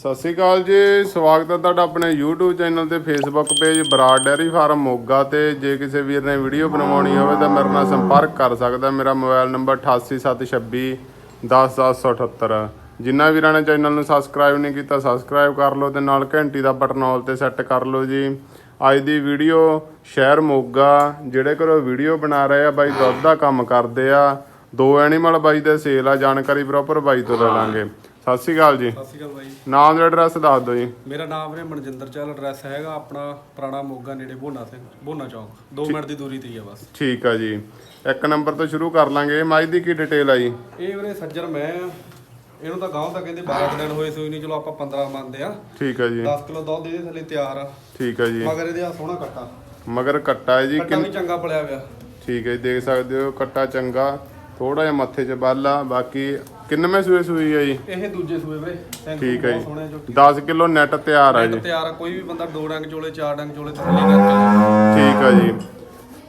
ਸਤਿ ਸ਼੍ਰੀ ਅਕਾਲ ਜੀ, ਸਵਾਗਤ ਹੈ ਤੁਹਾਡਾ ਆਪਣੇ YouTube ਚੈਨਲ ਤੇ Facebook page Brar dairy farm Moga ਤੇ। ਜੇ ਕਿਸੇ ਵੀਰ ਨੇ ਵੀਡੀਓ ਬਣਵਾਉਣੀ ਹੋਵੇ ਤਾਂ ਮੇਰੇ ਨਾਲ ਸੰਪਰਕ ਕਰ ਸਕਦਾ ਮੇਰਾ ਮੋਬਾਈਲ ਨੰਬਰ 8876 10778 ਜਿਨ੍ਹਾਂ ਵੀਰਾਂ ਨੇ ਚੈਨਲ ਨੂੰ ਸਬਸਕ੍ਰਾਈਬ ਨਹੀਂ ਕੀਤਾ ਸਬਸਕ੍ਰਾਈਬ ਕਰ ਲਓ ਤੇ ਨਾਲ ਘੰਟੀ ਦਾ ਬਟਨ ਆਲ ਤੇ ਸੈੱਟ ਕਰ ਲਓ ਜੀ। ਅੱਜ ਦੀ ਵੀਡੀਓ ਸ਼ਹਿਰ ਮੋਗਾ, ਜਿਹੜੇ ਘਰੋਂ ਵੀਡੀਓ ਬਣਾ ਰਹੇ ਆ, ਬਾਈ ਦੁੱਧ ਦਾ ਕੰਮ ਕਰਦੇ ਆ। ਦੋ ਐਨੀਮਲ ਬਾਈ ਦੇ ਸੇਲ ਆ, ਜਾਣਕਾਰੀ ਪ੍ਰੋਪਰ ਬਾਈ ਤੋਂ ਲੈ ਲਾਂਗੇ। ਸਤਿ ਸ਼੍ਰੀ ਅਕਾਲ ਜੀ। ਸਤਿ ਸ਼੍ਰੀ ਅਕਾਲ ਬਾਈ। ਨਾਮ ਤੇ ਐਡਰੈਸ ਦੱਸ ਦਿਓ ਜੀ। ਮੇਰਾ ਨਾਮ ਹੈ ਮਨਜਿੰਦਰ ਚਾਲ ਐਡਰੈਸ ਹੈਗਾ ਆਪਣਾ ਪੁਰਾਣਾ ਮੋਗਾ ਨੇੜੇ ਬੋਨਾ ਸਿੰਘ ਬੋਨਾ ਚੌਕ। 2 ਮਿੰਟ ਦੀ ਦੂਰੀ ਤੇ ਹੀ ਆ ਬਸ। ਠੀਕ ਆ ਜੀ। ਇੱਕ ਨੰਬਰ ਤੋਂ ਸ਼ੁਰੂ ਕਰ ਲਾਂਗੇ। ਮੱਝ ਦੀ ਕੀ ਡਿਟੇਲ ਆ ਜੀ? ਇਹ ਵੀਰੇ ਸੱਜਰ ਮੈਂ ਆ ਇਹਨੂੰ ਤਾਂ ਗਾਂਵ ਤਾਂ ਕਹਿੰਦੇ 12 ਕੁ ਦਿਨ ਹੋਏ ਸੋਈ ਨਹੀਂ ਚਲੋ ਆਪਾਂ 15 ਮੰਨਦੇ ਆ। ਠੀਕ ਆ ਜੀ। 10 ਕਿਲੋ ਦੁੱਧ ਇਹਦੇ ਥੱਲੇ ਤਿਆਰ ਆ। ਠੀਕ ਆ ਜੀ। ਮਗਰ ਇਹਦੇ ਆ ਸੋਹਣਾ ਕੱਟਾ। ਮਗਰ ਕੱਟਾ ਹੈ ਜੀ। ਕੱਟਾ ਕਿੰਨ- ਵੀ ਚੰਗਾ ਪਲਿਆ ਪਿਆ ਠੀਕ ਹੈ ਜੀ ਦੇਖ ਸਕਦੇ ਹੋ ਕੱਟਾ ਚੰਗਾ। ਥੋੜਾ ਜਿਹਾ ਮੱਥੇ 'ਚ ਬੱਲ ਆ ਬਾਕੀ ਕਿੰਨਵੇਂ ਸੂਏ ਸੂਈ ਆ ਜੀ? ਇਹ ਦੂਜੇ ਸੂਏ ਸਿੰਘ ਠੀਕ ਹੈ ਜੀ। ਸੋਹਣੇ ਜੋ 10 ਕਿਲੋ ਨੈਟ ਤਿਆਰ ਆ ਜੀ। ਤਿਆਰ ਆ ਕੋਈ ਵੀ ਬੰਦਾ ਦੋ ਡੰਗ ਚੋਲੇ ਚਾਰ ਡੰਗ ਚੋਲੇ ਥੱਲੇ ਕਰਕੇ ਠੀਕ ਆ ਜੀ।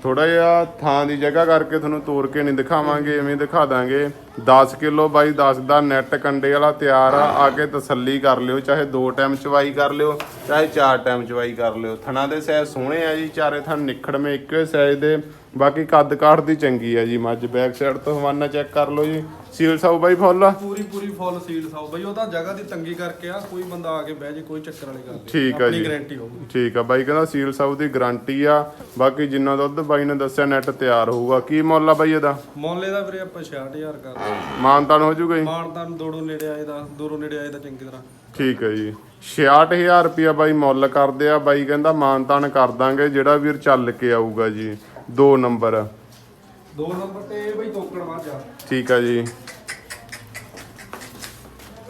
ਥੋੜਾ ਜਿਹਾ ਥਾਂ ਦੀ ਜਗ੍ਹਾ ਕਰਕੇ ਤੁਹਾਨੂੰ ਤੋੜ ਕੇ ਨਹੀਂ ਦਿਖਾਵਾਂਗੇ ਐਵੇਂ ਦਿਖਾ ਦਾਂਗੇ। 10 ਕਿਲੋ ਬਾਈ 10 ਦਾ ਨੈਟ ਕੰਡੇ ਵਾਲਾ ਤਿਆਰ ਆ ਆ ਕੇ ਤਸੱਲੀ ਕਰ ਲਿਓ ਚਾਹੇ ਦੋ ਟਾਈਮ ਚਵਾਈ ਕਰ ਲਿਓ ਚਾਹੇ ਚਾਰ ਟਾਈਮ ਚਵਾਈ ਕਰ ਲਿਓ। ਥਣਾ ਦੇ ਸਾਈਜ਼ ਸੋਹਣੇ ਆ ਜੀ ਚਾਰੇ ਥਣ ਨਿਖੜਵੇਂ ਇੱਕੋ ਸਾਈਜ਼ ਦੇ। ਬਾਕੀ ਕੱਦ ਕਾਠ ਦੀ ਚੰਗੀ ਆ ਜੀ ਮੱਝ ਬੈਕ ਸਾਈਡ ਤੋਂ ਹਵਾਨਾ ਚੈੱਕ ਕਰ ਲਓ ਜੀ। ਸੀਲ ਸਾਊ ਬਾਈ ਫੁੱਲ? ਆ ਪੂਰੀ ਪੂਰੀ ਫੁੱਲ ਸੀਲ ਸਾਊ ਬਈ। ਉਹ ਤਾਂ ਜਗ੍ਹਾ ਦੀ ਤੰਗੀ ਕਰਕੇ ਆ ਕੋਈ ਬੰਦਾ ਆ ਕੇ ਬਹਿ ਜੇ ਕੋਈ ਚੱਕਰ ਵਾਲੀ ਗੱਲ ਨਹੀਂ। ਠੀਕ ਆ ਆਪਣੀ ਜੀ। ਗਾਰੰਟੀ ਹੋਊਗੀ ਠੀਕ ਆ ਬਾਈ ਕਹਿੰਦਾ ਸੀਲ ਸਾਊ ਦੀ ਗਾਰੰਟੀ ਆ। ਬਾਕੀ ਜਿੰਨਾ ਦੁੱਧ ਬਾਈ ਨੇ ਦੱਸਿਆ ਨੈਟ ਤਿਆਰ ਹੋਊਗਾ। ਕੀ ਮੁੱਲ ਆ ਬਾਈ ਇਹਦਾ? ਮੁੱਲ ਦਾ ਵੀਰੇ ਆਪਾਂ 66000 ਕਰਦੇ ਮਾਨਤਾਨ ਹੋ ਜੂਗਾ ਜੀ? ਮਾਨਦਾਨ ਦੋੜੋਂ ਨੇੜੇ ਆਏ ਦਾ ਦੂਰੋਂ ਨੇੜੇ ਆਏ ਦਾ ਚੰਗੀ ਤਰ੍ਹਾਂ। ਠੀਕ ਹੈ ਜੀ। 66000 ਰੁਪਿਆ ਬਾਈ ਮੁੱਲ ਕਰਦੇ ਆ। ਬਾਈ ਕਹਿੰਦਾ ਮਾਨਤਾਨ ਕਰ ਦਾਂਗੇ ਜਿਹੜਾ ਵੀਰ ਚੱਲ ਕੇ ਆਊਗਾ ਜੀ। ਦੋ ਨੰਬਰ। ਦੋ ਨੰਬਰ ਤੇ ਬਈ ਤੋਕੜ ਮਾਝਾ ਠੀਕ ਆ ਜੀ।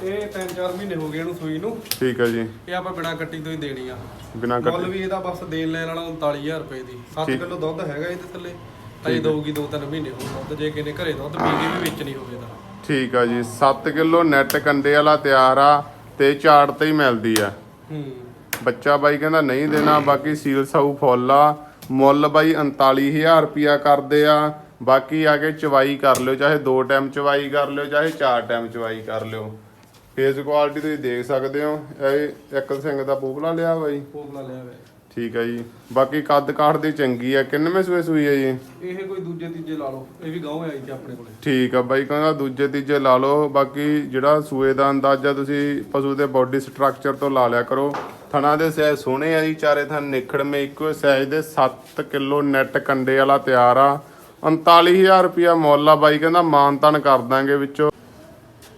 ਇਹ 3-4 ਮਹੀਨੇ ਹੋ ਗਏ ਇਹਨੂੰ ਸੂਈ ਨੂੰ। ਠੀਕ ਆ ਜੀ। ਇਹ ਆਪਾਂ ਬਿਨਾ ਕੱਟੀ ਤੋਂ ਹੀ ਦੇਣੀ ਆ। ਬਿਨਾ ਮੁੱਲ ਕੱਟ ਵੀ ਇਹਦਾ ਬਸ ਦੇਣ ਲੈਣ ਵਾਲਾ 39000 ਰੁਪਏ ਦੀ। 7 ਕਿਲੋ ਦੁੱਧ ਹੈਗਾ ਇਹਦੇ ਥੱਲੇ। ਅਜੇ ਦਊਗੀ 2-3 ਮਹੀਨੇ ਹੋ ਦੁੱਧ ਜੇ ਕਿਨੇ ਘਰੇ ਦੁੱਧ ਪੀ ਕੇ ਵੀ ਵੇਚਣੀ ਹੋਵੇ ਤਾਂ। ਠੀਕ ਆ ਜੀ। 7 ਕਿਲੋ ਨੈਟ ਕੰਡੇ ਵਾਲਾ ਤਿਆਰ ਆ ਤੇ ਝਾੜ ਤੇ ਹੀ ਮਿਲਦੀ ਆ। ਹੂੰ। ਬੱਚਾ ਬਾਈ ਕਹਿੰਦਾ ਨਹੀਂ ਦੇਣਾ ਬਾਕੀ ਸੀਲ ਸਾਊ ਫੁੱਲ ਆ। ਮੁੱਲ ਬਾਈ 39000 ਰੁਪਿਆ ਕਰਦੇ ਆ। ਬਾਕੀ ਆ ਕੇ ਚਵਾਈ ਕਰ ਲਿਓ ਚਾਹੇ ਦੋ ਟਾਈਮ ਚਵਾਈ ਕਰ ਲਿਓ ਚਾਹੇ ਚਾਰ ਟਾਈਮ ਚਵਾਈ ਕਰ ਲਿਓ। ਫੇਸ ਕੁਆਲਿਟੀ ਤੁਸੀਂ ਦੇਖ ਸਕਦੇ ਹੋ। ਇਹ ਇੱਕ ਸਿੰਘ ਦਾ ਪੋਪਲਾ ਲਿਆ ਬਾਈ। ਪੋਗਲਾ ਲਿਆ ਵੇ ਠੀਕ ਆ ਜੀ। ਬਾਕੀ ਕੱਦ ਕਾਠ ਦੀ ਚੰਗੀ ਆ। ਕਿੰਨਵੇਂ ਸੂਏ ਸੂਈ ਆ ਜੀ? ਇਹ ਕੋਈ ਦੂਜੇ ਤੀਜੇ ਲਾ ਲਓ। ਇਹ ਵੀ ਗਾਉਂ ਆਈ ਤੇ ਆਪਣੇ ਕੋਲੇ। ਠੀਕ ਆ ਬਾਈ ਕਹਿੰਦਾ ਦੂਜੇ ਤੀਜੇ ਲਾ ਲਓ। ਬਾਕੀ ਜਿਹੜਾ ਸੂਏ ਦਾ ਅੰਦਾਜ਼ਾ ਤੁਸੀਂ ਪਸ਼ੂ ਦੇ ਬਾਡੀ ਸਟਰਕਚਰ ਤੋਂ ਲਾ ਲਿਆ ਕਰੋ। ਥਣਾ ਦੇ ਸਾਈਜ਼ ਸੋਹਣੇ ਆ ਜੀ ਚਾਰੇ ਥਣ ਨਿਖੜਵੇਂ ਇੱਕੋ ਸਾਈਜ਼ ਦੇ 7 ਕਿਲੋ ਨੈਟ ਕੰਡੇ ਵਾਲਾ ਤਿਆਰ ਆ। 39000 ਰੁਪਿਆ ਮੁੱਲ ਆ ਬਾਈ ਕਹਿੰਦਾ ਮਾਨਤਨ ਕਰ ਦਾਂਗੇ ਵਿੱਚੋਂ।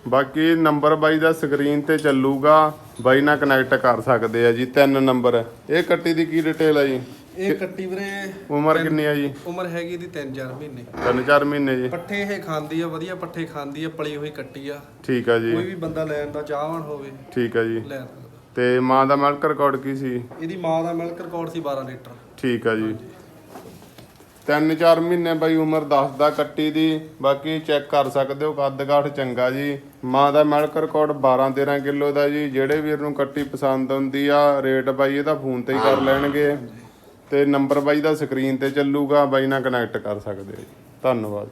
ਬਾਕੀ ਨੰਬਰ ਬਾਈ ਦਾ ਸਕਰੀਨ ਤੇ ਚੱਲੂਗਾ ਬਾਈ ਨਾਲ ਕਨੈਕਟ ਕਰ ਸਕਦੇ ਆ ਜੀ ਤਿੰਨ ਨੰਬਰ। ਇਹ ਕੱਟੀ ਦੀ ਕੀ ਡਿਟੇਲ ਆ ਜੀ? ਇਹ ਕੱਟੀ ਵੀਰੇ ਉਮਰ ਕਿੰਨੀ ਆ ਜੀ? ਉਮਰ ਹੈਗੀ ਦੀ 3-4 ਮਹੀਨੇ। ਤਿੰਨ ਚਾਰ ਮਹੀਨੇ ਜੀ। ਪੱਠੇ ਇਹ ਖਾਂਦੀ ਆ ਵਧੀਆ ਪੱਠੇ ਖਾਂਦੀ ਆ ਪਲੀ ਹੋਈ ਕੱਟੀ ਆ। ਠੀਕ ਆ ਜੀ। ਕੋਈ ਵੀ ਬੰਦਾ ਲੈਣ ਦਾ ਚਾਹਵਾਨ ਹੋਵੇ ਠੀਕ ਆ ਜੀ। ਲੈ ਤੇ ਮਾਂ ਦਾ ਮਿਲਕ ਰਿਕਾਰਡ ਕੀ ਸੀ? ਇਹਦੀ ਮਾਂ ਦਾ ਮਿਲਕ ਰਿਕਾਰਡ ਸੀ 12 ਲੀਟਰ। ਠੀਕ ਆ ਜੀ। ਤਿੰਨ ਚਾਰ ਮਹੀਨੇ ਬਾਈ ਉਮਰ ਦੱਸਦਾ ਕੱਟੀ ਦੀ ਬਾਕੀ ਚੈੱਕ ਕਰ ਸਕਦੇ ਹੋ ਕੱਦ ਕਾਠ ਚੰਗਾ ਜੀ। ਮਾਂ ਦਾ ਮਿਲਕ ਰਿਕਾਰਡ 12 13 ਕਿਲੋ ਦਾ ਜੀ ਜਿਹੜੇ ਵੀਰ ਨੂੰ ਕੱਟੀ ਪਸੰਦ ਹੁੰਦੀ ਆ ਰੇਟ ਬਾਈ ਇਹਦਾ ਫੋਨ ਤੇ ਹੀ ਕਰ ਲੈਣਗੇ। ਤੇ ਨੰਬਰ ਬਾਈ ਦਾ ਸਕਰੀਨ ਤੇ ਚੱਲੂਗਾ ਬਾਈ ਨਾਲ ਕਨੈਕਟ ਕਰ ਸਕਦੇ ਹੋ ਜੀ। ਧੰਨਵਾਦ।